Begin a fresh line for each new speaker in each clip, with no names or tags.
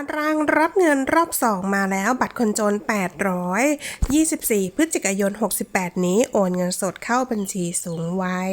ารางรับเงินรอบ 2 มาแล้วบัตรคนจน 824 พฤศจิกายน 68 นี้โอนเงินสดเข้าบัญชีสูงวัย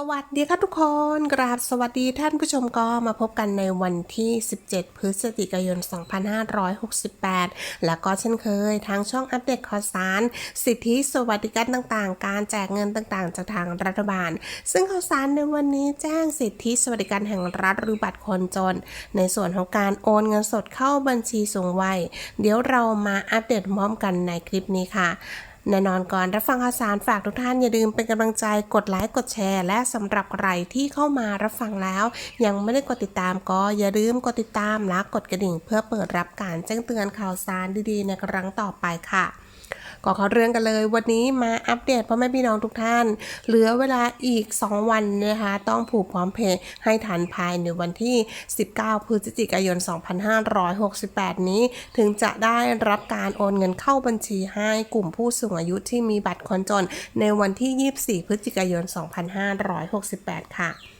สวัสดีค่ะทุกคน กราบสวัสดีท่านผู้ชมก็มาพบกันในวันที่ 17 พฤศจิกายน 2568 แล้วก็เช่นเคย ทางช่องอัปเดตข่าวสาร สิทธิสวัสดิการต่างๆ การแจกเงินต่างๆ จากทางรัฐบาล ซึ่งข่าวสารในวันนี้แจ้งสิทธิสวัสดิการแห่งรัฐหรือบัตรคนจน ในส่วนของการโอนเงินสดเข้าบัญชีสูงวัย เดี๋ยวเรามาอัปเดตพร้อมกันในคลิปนี้ค่ะแน่นอนก่อนรับฟังข่าวสารฝากทุกท่านอย่าลืมเป็นกำลังใจกดไลค์กดแชร์ และสำหรับใครที่เข้ามารับฟังแล้ว ยังไม่ได้กดติดตามก็อย่าลืมกดติดตามและกดกระดิ่ง เพื่อเปิดรับการแจ้งเตือนข่าวสารดีๆ ในครั้งต่อไปค่ะ ก็เข้าเรื่องกันเลย วันนี้มาอัปเดตพ่อแม่พี่น้องทุกท่าน เหลือเวลาอีก 2 วันนะคะ ต้องผูกพร้อมเพย์ให้ทันภายในวันที่ 19 พฤศจิกายน 2568 นี้ ถึงจะได้รับการโอนเงินเข้าบัญชีให้กลุ่มผู้สูงอายุที่มีบัตรคนจน ในวันที่ 24 พฤศจิกายน 2568 ค่ะ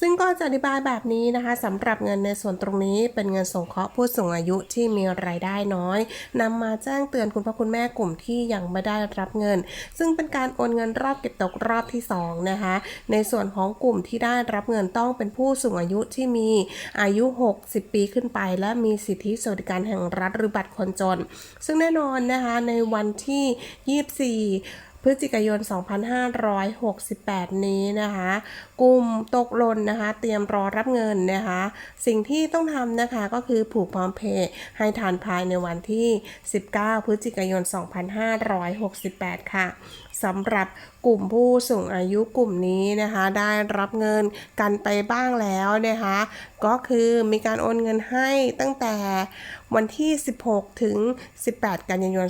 ซึ่งก็จะอธิบายแบบนี้นะคะสำหรับเงินในส่วนตรงนี้เป็นเงินสงเคราะห์ผู้สูงอายุที่มีรายได้น้อยนำมาแจ้งเตือนคุณพ่อคุณแม่กลุ่มที่ยังไม่ได้รับเงิน ซึ่งเป็นการโอนเงินรอบเก็บตกรอบที่2นะคะในส่วนของกลุ่มที่ได้รับเงินต้องเป็นผู้สูงอายุที่มีอายุ 60 ปีขึ้นไป และมีสิทธิสวัสดิการแห่งรัฐหรือบัตรคนจน ซึ่งแน่นอนนะคะในวันที่ 24 พฤศจิกายน 2568 นี้นะคะ กลุ่มตกหล่นนะคะ เตรียมรอรับเงินนะคะ สิ่งที่ต้องทำนะคะก็คือผูกพร้อมเพย์ให้ทันภายในวันที่ 19 พฤศจิกายน 2568 ค่ะ สำหรับกลุ่มผู้สูงอายุกลุ่มนี้นะคะ ได้รับเงินกันไปบ้างแล้วนะคะ ก็คือมีการโอนเงินให้ตั้งแต่วันที่ 16 ถึง 18 กันยายน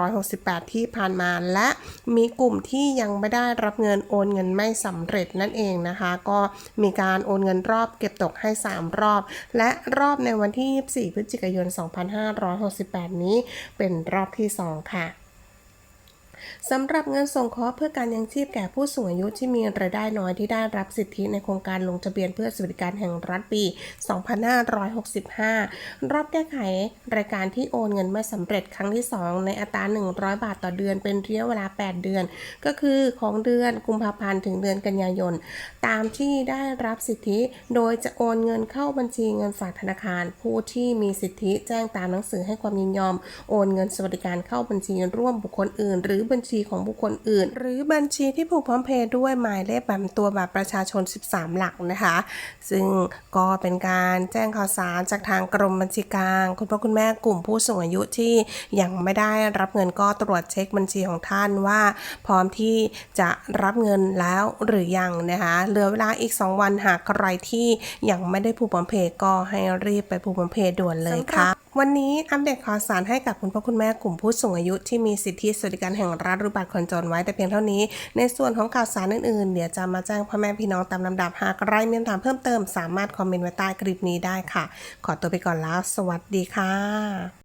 2568 ที่ผ่านมา และมีกลุ่มที่ยังไม่ได้รับเงินโอนเงินไม่สำเร็จนั่นเองนะคะ ก็มีการโอนเงินรอบเก็บตกให้ 3 รอบ และรอบในวันที่ 24 พฤศจิกายน 2568 นี้เป็นรอบที่ 2 ค่ะ สำหรับเงินส่งเคราะห์เพื่อการยังชีพแก่ผู้สูงอายุที่มีรายได้น้อยที่ได้รับสิทธิในโครงการลงทะเบียนเพื่อสวัสดิการแห่งรัฐปี 2565 รอบแก้ไขรายการที่โอนเงินไม่สำเร็จครั้งที่ 2 ในอัตรา 100 บาทต่อเดือนเป็นระยะเวลา 8 เดือน ก็คือของเดือนกุมภาพันธ์ถึงเดือนกันยายน ตามที่ได้รับสิทธิโดยจะโอนเงินเข้าบัญชีเงินฝากธนาคาร ผู้ที่มีสิทธิแจ้งตามหนังสือให้ความยินยอม โอนเงินสวัสดิการเข้าบัญชีร่วมบุคคลอื่น หรือบัญชีของบุคคลอื่น หรือบัญชีที่ผูกพร้อมเพย์ด้วยหมายเลขแบบตัวบัตรประชาชน 13 หลักนะคะ ซึ่งก็เป็นการแจ้งข่าวสารจากทางกรมบัญชีกลาง คุณพ่อคุณแม่กลุ่มผู้สูงอายุที่ยังไม่ได้รับเงินก็ตรวจเช็คบัญชีของท่านว่า พร้อมที่จะรับเงินแล้วหรือยังนะคะเหลือเวลาอีก 2 วันหากใครที่ยังไม่ได้ผูกพร้อมเพย์ก็ให้รีบไปผูกพร้อมเพย์ด่วนเลยค่ะ วันนี้อัปเดตข่าวสารให้กับคุณพ่อคุณแม่กลุ่มผู้สูงอายุที่มีสิทธิสวัสดิการแห่งรัฐหรือบัตรคนจนไว้แต่เพียงเท่านี้ ในส่วนของข่าวสารอื่นๆ เดี๋ยวจะมาแจ้งพ่อแม่พี่น้องตามลำดับ หากใครมีคำถามเพิ่มเติมสามารถคอมเมนต์ไว้ใต้คลิปนี้ได้ค่ะ ขอตัวไปก่อนแล้ว สวัสดีค่ะ